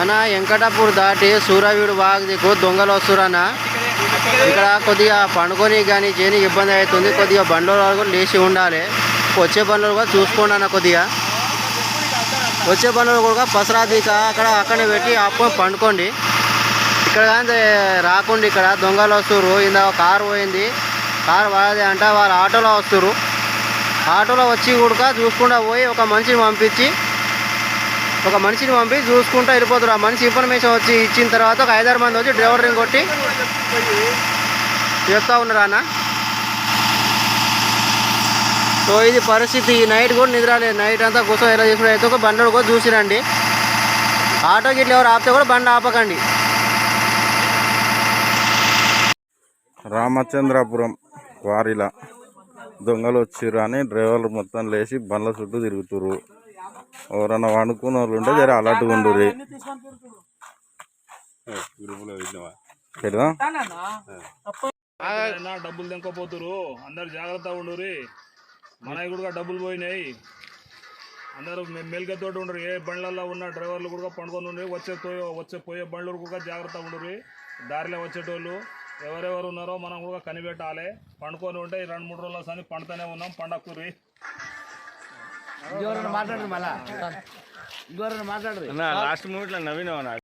అన్న వెంకటాపూర్ దాటి సూరవీడు బాగా దిక్కు దొంగలు వస్తురన్న. ఇక్కడ కొద్దిగా పండుకొని కానీ చేయనికి ఇబ్బంది అవుతుంది. కొద్దిగా బండ్ల వరకు లేచి ఉండాలి. వచ్చే బండ్లు కూడా చూసుకోండి అన్న కొద్దిగా. వచ్చే బండ్లు కూడా పసరాదిక అక్కడ అక్కడనే పెట్టి ఆపుకొని పండుకోండి. ఇక్కడ కానీ రాకుండా ఇక్కడ దొంగలు వస్తుర్రు. ఇందాక కారు పోయింది. కారు వాళ్ళది అంటే వాళ్ళు ఆటోలో వస్తుర్రు. ఆటోలో వచ్చి కూడా చూసుకుండా పోయి ఒక మనిషిని పంపించి ఒక మనిషిని పంపి చూసుకుంటూ వెళ్ళిపోతారు. ఆ మనిషి ఇన్ఫర్మేషన్ వచ్చి ఇచ్చిన తర్వాత ఒక ఐదారు మంది వచ్చి డ్రైవర్ని కొట్టి చేస్తూ ఉన్నారు అన్న. సో ఇది పరిస్థితి. ఈ నైట్ కూడా నిద్రాలేదు నైట్ అంతా కోసం ఎలా చేసుకుంటే అయితే ఒక బండి కూడా చూసిరండి. ఆటో గిట్ల ఎవరు ఆపితే కూడా బండి ఆపకండి. రామచంద్రాపురం వారిలా దొంగలు వచ్చిర్రు అని డ్రైవర్లు మొత్తం లేచి బండ్ల చుట్టూ తిరుగుతుర్రు. ఎవరన్నా వండుకున్న వాళ్ళు ఉంటే జర ఉండుర్రి. పెడదాం నా డబ్బులు తెంకపోతురు అందరు జాగ్రత్తగా ఉండురి మనవి కూడా డబ్బులు పోయినాయి. అందరూ మెల్కతోటి ఉండరు ఏ బండ్లలో ఉన్న డ్రైవర్లు కూడా పండుకొని ఉండి వచ్చే పోయే వచ్చే పోయే బండ్లు కూడా జాగ్రత్తగా ఉండరు దారిలో వచ్చేటోళ్ళు ఎవరెవరు ఉన్నారో మనం కూడా కనిపెట్టాలి. పండుకొని ఉంటే ఈ రెండు మూడు రోజుల సని పండుతూనే ఉన్నాం పండక్కురి లాస్ట్ మూమెంట్లో నవీన్